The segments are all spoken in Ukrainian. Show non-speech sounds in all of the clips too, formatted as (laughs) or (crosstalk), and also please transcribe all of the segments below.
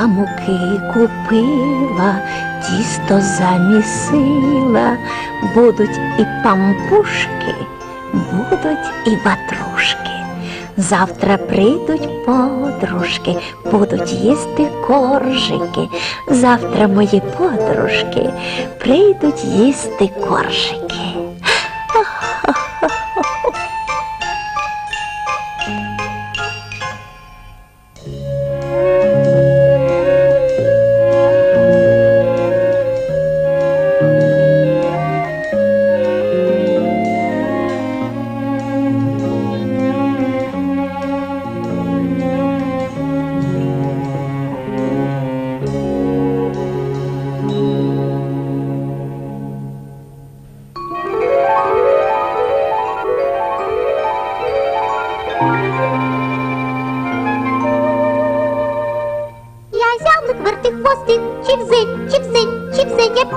Я муки купила, тісто замісила, будуть і пампушки, будуть і ватрушки. Завтра прийдуть подружки, будуть їсти коржики. Завтра мої подружки прийдуть їсти коржики.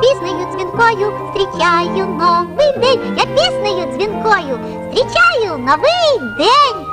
Піснею дзвінкою зустрічаю новий день. Я піснею дзвінкою зустрічаю новий день.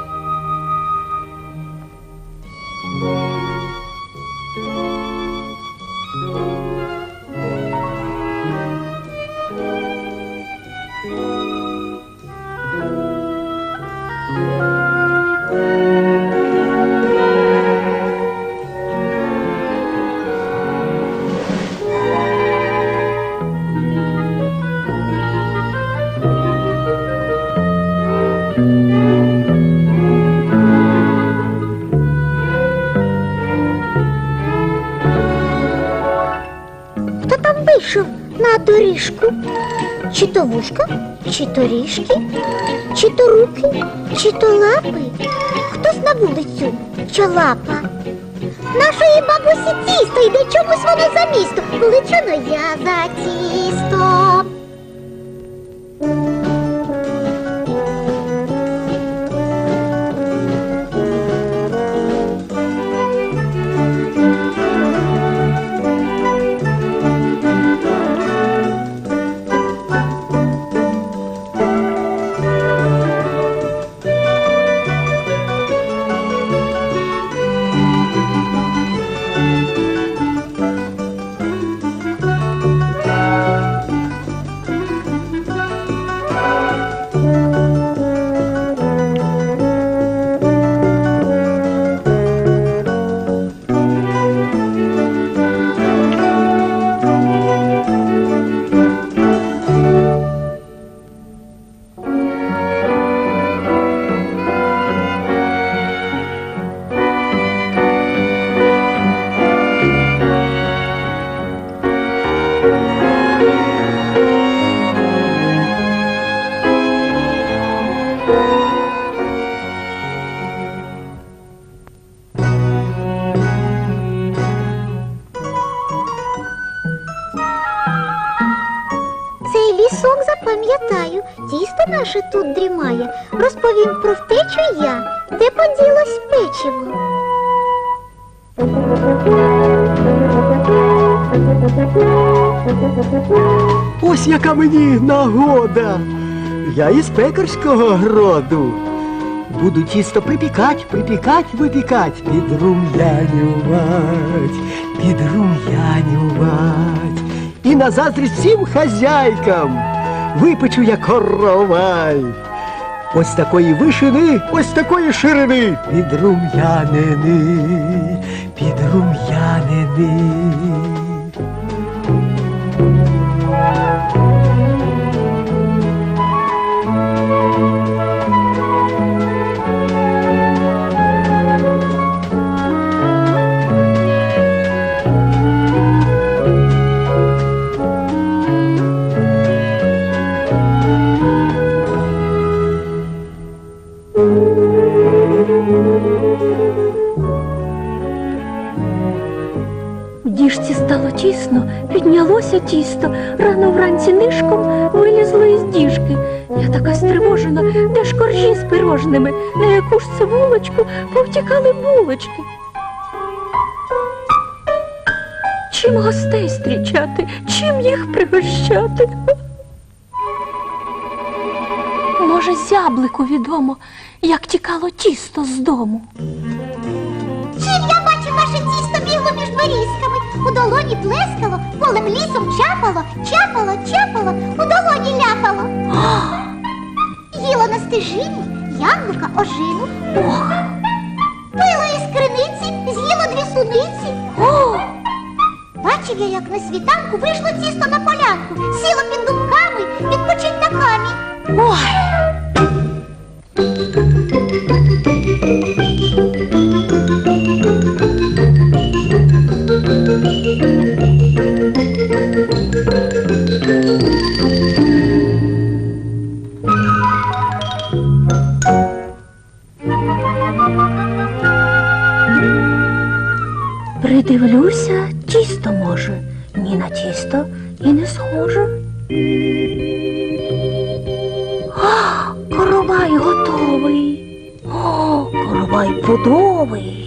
Хто там вийшов на доріжку? Чи то вушка, чи то ріжки, чи то руки, чи то лапи? Хтось на вулицю, що лапа? Нашої бабусі тісто йде чомусь воно за місто. Величано я за тісто. Запам'ятаю, тісто наше тут дрімає. Розповім про втечу я, де поділось печиво. Ось яка мені нагода. Я із пекарського гроду. Буду тісто припікать, припікать, випікать, підрум'янювать, підрум'янювать. І на заздрість всім хазяйкам випечу я коровай. Ось такої вишини, ось такої ширини. Підрум'янини, підрум'янини. Діжці стало тісно, піднялося тісто, рано вранці нишком вилізло із діжки. Я така стривожена, де ж коржі з пирожними, на яку ж це вулочку повтікали булочки. Чим гостей зустрічати, чим їх пригощати? Може, зяблику відомо, як тікало тісто з дому. Чим я бачу ваше тісто біло поміж берізками, у долоні плескало, полем лісом чапало, чапало, чапало, у долоні ляпало. (gasps) Їло на стежині, яблука, ожину. Ох, Пило із криниці, з'їло дві суниці. Бачив я, як на світанку вийшло тісто на полянку, сіло під дубками, відпочить на камінь. ой. Придивлюся, тісто може, ні на тісто і не схоже. А, коровай готовий. О, коровай пудовий.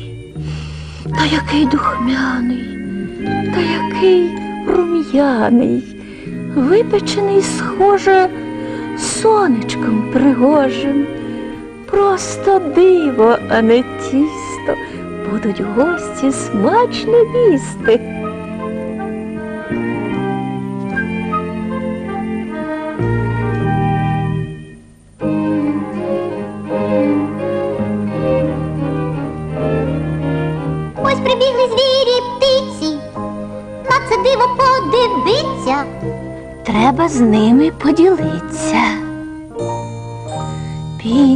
Та який духмяний, та який рум'яний, випечений, схоже, сонечком пригожим. Просто диво, а не тісто. Будуть гості смачно їсти. Ось прибігли звірі й птиці. На це диво подивиться. Треба з ними поділитися.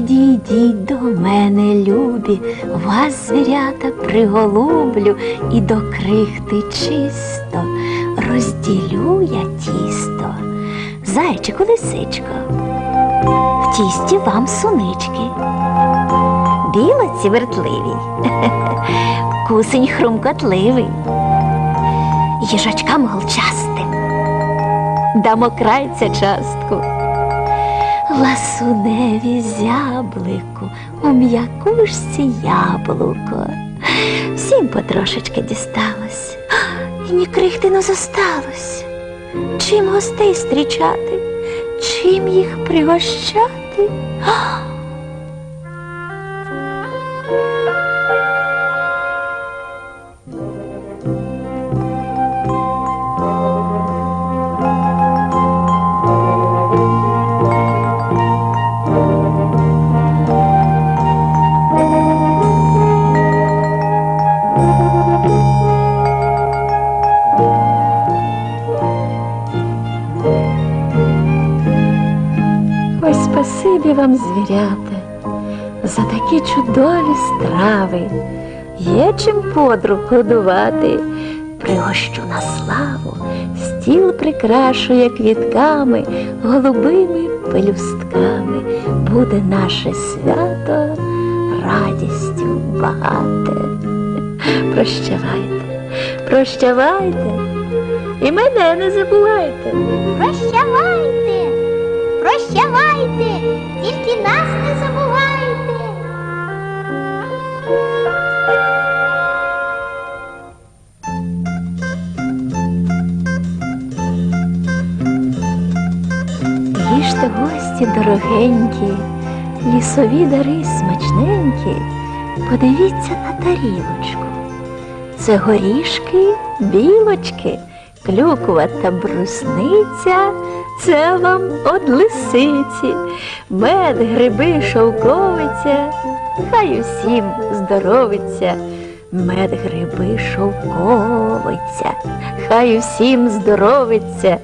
Підійдіть до мене, любі, вас звірята приголублю і до крихти чисто розділю я тісто. Зайчику, лисичко, в тісті вам сунички. Білоці вертливі, (laughs) кусень хрумкотливий, їжачкам голчастим дамо крайця частку. Ласуневі зяблику, у м'якушці яблуко. Всім потрошечки дісталось, і ні крихти не зосталось. Чим гостей зустрічати, чим їх пригощати? Вам, звірята, за такі чудові страви. Є чим подруг годувати. Пригощу на славу, стіл прикрашує квітками, голубими пелюстками. Буде наше свято радістю багате. Прощавайте, прощавайте і мене не забувайте. Прощавайте, прощавайте, тільки нас не забувайте. Їжте гості дорогенькі, лісові дари смачненькі, подивіться на тарілочку. Це горішки, білочки, клюква та брусниця, це вам од лисиці, мед, гриби, шовковиця, хай усім здоровиться. Мед, гриби, шовковиця, хай усім здоровиться.